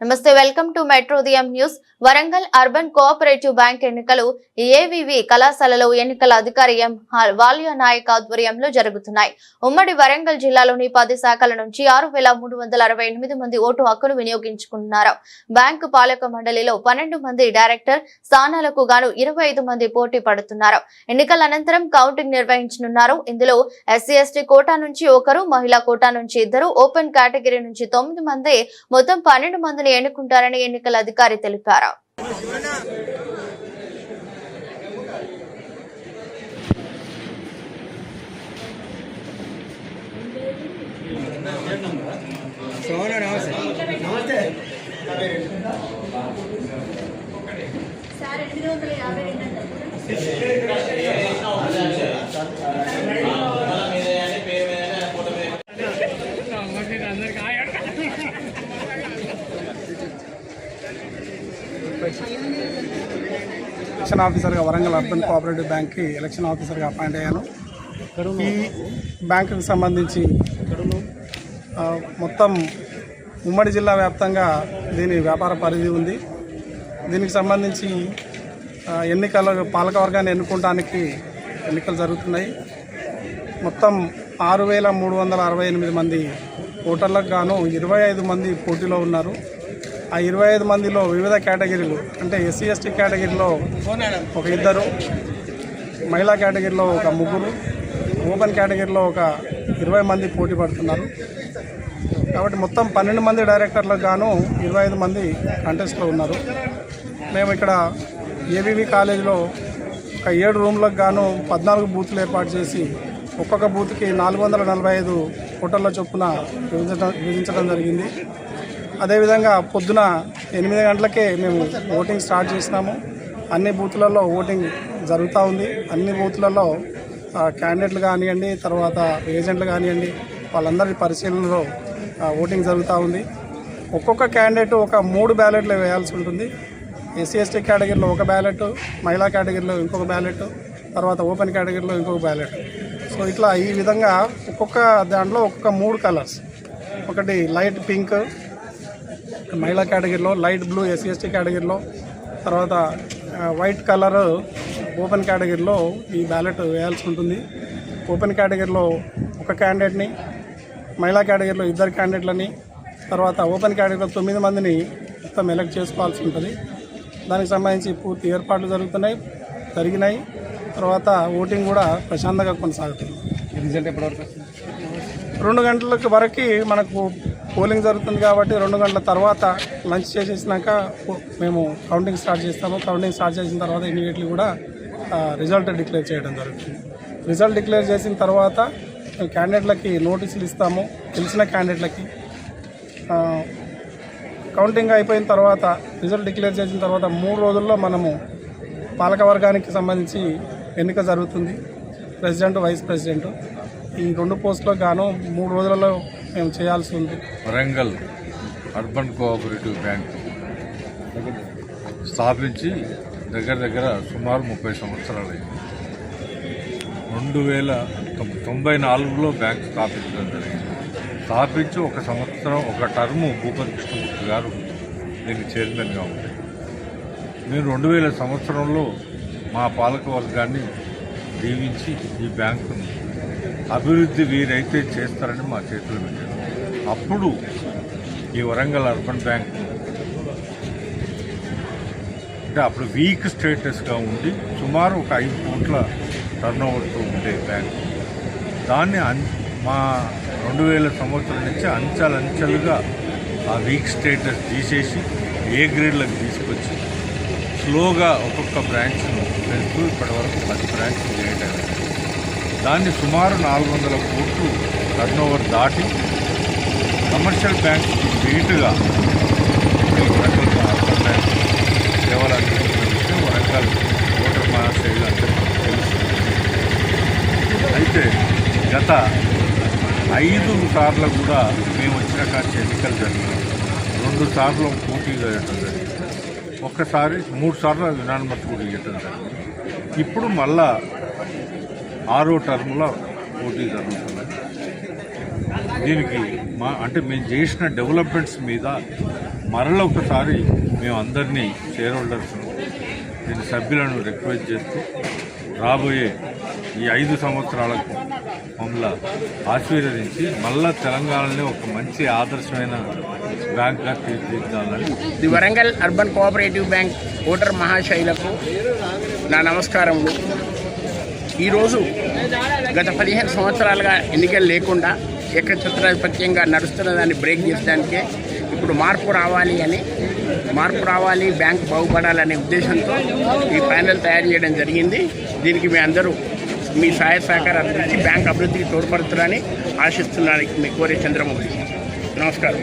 నమస్తే welcome to మెట్రోదియం news. Warangal urban cooperative bank ఎన్నికలు AVV కళాశాలలో ఎన్నికల అధికారి ఎం హాల్ నాయక్ ఆధ్వర్యంలో జరుగుతున్నాయి. ఉమ్మడి వరంగల్ జిల్లాలోని పది శాఖల నుంచి ఆరు వేల మూడు వందల అరవై ఎనిమిది మంది ఓటు హక్కును వినియోగించుకున్నారు. బ్యాంకు పాలక మండలిలో పన్నెండు మంది డైరెక్టర్ స్థానాలకు గాను ఇరవై ఐదు మంది పోటీ పడుతున్నారు. ఎన్నికల అనంతరం కౌంటింగ్ నిర్వహించనున్నారు. ఇందులో ఎస్సీ ఎస్టీ కోటా నుంచి ఒకరు మహిళా కోటా నుంచి ఇద్దరు ఓపెన్ కేటగిరీ నుంచి తొమ్మిది మంది మొత్తం పన్నెండు మంది మందిని ఎన్నుకుంటారని ఎన్నికల అధికారి తెలిపారు సోన నమస్తే సార్ ఎనిమిది వందల యాభై రెండు ఎలక్షన్ ఆఫీసర్గా వరంగల్ అర్బన్ కోఆపరేటివ్ బ్యాంక్కి ఎలక్షన్ ఆఫీసర్గా అపాయింట్ అయ్యాను. ఈ బ్యాంకుకి సంబంధించి మొత్తం ఉమ్మడి జిల్లా వ్యాప్తంగా దీని వ్యాపార పరిధి ఉంది. దీనికి సంబంధించి ఎన్నికల పాలకవర్గాన్ని ఎన్నుకోవడానికి ఎన్నికలు జరుగుతున్నాయి. మొత్తం ఆరు వేల మూడు వందల అరవై ఎనిమిది మంది ఓటర్లకు గాను ఇరవై ఐదు మంది పోటీలో ఉన్నారు. ఆ ఇరవై ఐదు మందిలో వివిధ కేటగిరీలు అంటే ఎస్సీ ఎస్టీ కేటగిరీలో ఒక ఇద్దరు మహిళా కేటగిరీలో ఒక ముగ్గురు ఓపెన్ కేటగిరీలో ఒక ఇరవై మంది పోటీ పడుతున్నారు. కాబట్టి మొత్తం పన్నెండు మంది డైరెక్టర్లకు గాను ఇరవై ఐదు మంది కంటెస్ట్లో ఉన్నారు. మేము ఇక్కడ ఏబీవీ కాలేజీలో ఒక ఏడు రూమ్లకు గాను పద్నాలుగు బూత్లు ఏర్పాటు చేసి ఒక్కొక్క బూత్కి నాలుగు వందల నలభై ఐదు ఫోటోల చొప్పున విభజించడం విభజించడం జరిగింది. అదేవిధంగా పొద్దున ఎనిమిది గంటలకే మేము ఓటింగ్ స్టార్ట్ చేసినాము. అన్ని బూత్లలో ఓటింగ్ జరుగుతూ ఉంది. అన్ని బూత్లలో క్యాండిడేట్లు కానివ్వండి తర్వాత ఏజెంట్లు కానివ్వండి వాళ్ళందరి పరిశీలనలో ఓటింగ్ జరుగుతూ ఉంది. ఒక్కొక్క క్యాండిడేట్ ఒక మూడు బ్యాలెట్లు వేయాల్సి ఉంటుంది. ఎస్సీ ఎస్టీ కేటగిరీలో ఒక బ్యాలెట్ మహిళా కేటగిరీలో ఇంకొక బ్యాలెట్ తర్వాత ఓపెన్ కేటగిరీలో ఇంకొక బ్యాలెట్. సో ఇట్లా ఈ విధంగా ఒక్కొక్క దాంట్లో ఒక్కొక్క మూడు కలర్స్. ఒకటి లైట్ పింక్ మహిళా కేటగిరీలో లైట్ బ్లూ ఎస్సీ ఎస్టీ కేటగిరీలో తర్వాత వైట్ కలర్ ఓపెన్ కేటగిరీలో ఈ బ్యాలెట్ వేయాల్సి ఉంటుంది. ఓపెన్ కేటగిరీలో ఒక క్యాండిడేట్ని మహిళా కేటగిరీలో ఇద్దరు క్యాండిడేట్లని తర్వాత ఓపెన్ కేటగిరీలో తొమ్మిది మందిని మొత్తం ఎలక్ట్ చేసుకోవాల్సి ఉంటుంది. దానికి సంబంధించి పూర్తి ఏర్పాట్లు జరుగుతున్నాయి జరిగినాయి. తర్వాత ఓటింగ్ కూడా ప్రశాంతంగా కొనసాగుతుంది. రిజల్ట్ ఎప్పటివరకు రెండు గంటలకు వరకు మనకు పోలింగ్ జరుగుతుంది కాబట్టి రెండు గంటల తర్వాత లంచ్ చేసేసినాక మేము కౌంటింగ్ స్టార్ట్ చేస్తాము. కౌంటింగ్ స్టార్ట్ చేసిన తర్వాత ఇమీడియట్లీ కూడా రిజల్ట్ డిక్లేర్ చేయడం జరుగుతుంది. రిజల్ట్ డిక్లేర్ చేసిన తర్వాత క్యాండిడేట్లకి నోటీసులు ఇస్తాము తెలిసిన క్యాండిడేట్లకి కౌంటింగ్ అయిపోయిన తర్వాత రిజల్ట్ డిక్లేర్ చేసిన తర్వాత మూడు రోజుల్లో మనము పాలకవర్గానికి సంబంధించి ఎన్నిక జరుగుతుంది. ప్రెసిడెంట్ వైస్ ప్రెసిడెంట్ ఈ రెండు పోస్టులకు గాను మూడు రోజులలో మేము చేయాల్సి ఉంది. వరంగల్ అర్బన్ కోఆపరేటివ్ బ్యాంక్ స్థాపించి దగ్గర దగ్గర సుమారు ముప్పై సంవత్సరాలు రెండు వేల తొం- తొంభై నాలుగులో బ్యాంక్ స్థాపించడం జరిగింది. స్థాపించి ఒక సంవత్సరం ఒక టర్ము భూపతి కృష్ణమూర్తి గారు దీనికి చైర్మన్గా ఉంది నేను రెండు వేల సంవత్సరంలో మా పాలక వర్గాన్ని దీవించి ఈ బ్యాంకును అభివృద్ధి వీరైతే చేస్తారని మా చేతులు పెట్టారు అప్పుడు ఈ వరంగల్ అర్బన్ బ్యాంక్ అంటే అప్పుడు వీక్ స్టేటస్గా ఉండి సుమారు ఒక ఐదు కోట్ల టర్న్ ఓవర్తో ఉండే బ్యాంక్. దాన్ని అన్ మా రెండు వేల సంవత్సరం నుంచి అంచెలంచెలుగా ఆ వీక్ స్టేటస్ తీసేసి ఏ గ్రేడ్లకు తీసుకొచ్చి స్లోగా ఒక్కొక్క బ్రాంచ్ను పెంచుతూ ఇప్పటివరకు పది బ్రాంచ్లు చేయడం దాన్ని సుమారు నాలుగు వందల కోట్లు టర్న్ ఓవర్ దాటి కమర్షియల్ బ్యాంక్కి బీటుగా సేవలు విషయం వరంగల్ ఓటర్ మహాశైలు తెలుసు అయితే గత ఐదు సార్లు కూడా మేము వచ్చిన కాచి ఎన్నికలు జరిగినాం రెండు సార్లు పోటీ జరగడం జరిగింది. ఒక్కసారి మూడు సార్లు వినానమస్ కూడా ఇవ్వటం జరిగింది. ఇప్పుడు మళ్ళా ఆరో టర్మ్లో పోటీ జరుగుతుంది. దీనికి మా అంటే మేము చేసిన డెవలప్మెంట్స్ మీద మరల ఒకసారి మేము అందరినీ షేర్ హోల్డర్స్ దీని సభ్యులను రిక్వెస్ట్ చేస్తూ రాబోయే ఈ ఐదు సంవత్సరాలకు మమ్మల్ని ఆశీర్వదించి మళ్ళా తెలంగాణలో ఒక మంచి ఆదర్శమైన బ్యాంక్గా తీర్చిదిద్దాలని the Warangal urban cooperative bank voter మహాశైలకు నా నమస్కారములు. ఈరోజు గత పదిహేను సంవత్సరాలుగా ఎన్నికలు లేకుండా ఏకఛత్రాధిపత్యంగా నడుస్తున్న దాన్ని బ్రేక్ చేయడానికి ఇప్పుడు మార్పు రావాలి అని మార్పు రావాలి బ్యాంక్ బాగుపడాలనే ఉద్దేశంతో ఈ ప్యానెల్ తయారు చేయడం జరిగింది. దీనికి మీ అందరూ మీ సహాయ సహకారాలు ఇచ్చి బ్యాంక్ అభివృద్ధికి తోడ్పడుతున్నారని ఆశిస్తున్నాను. మీ కోరే చంద్రమౌళి. నమస్కారం.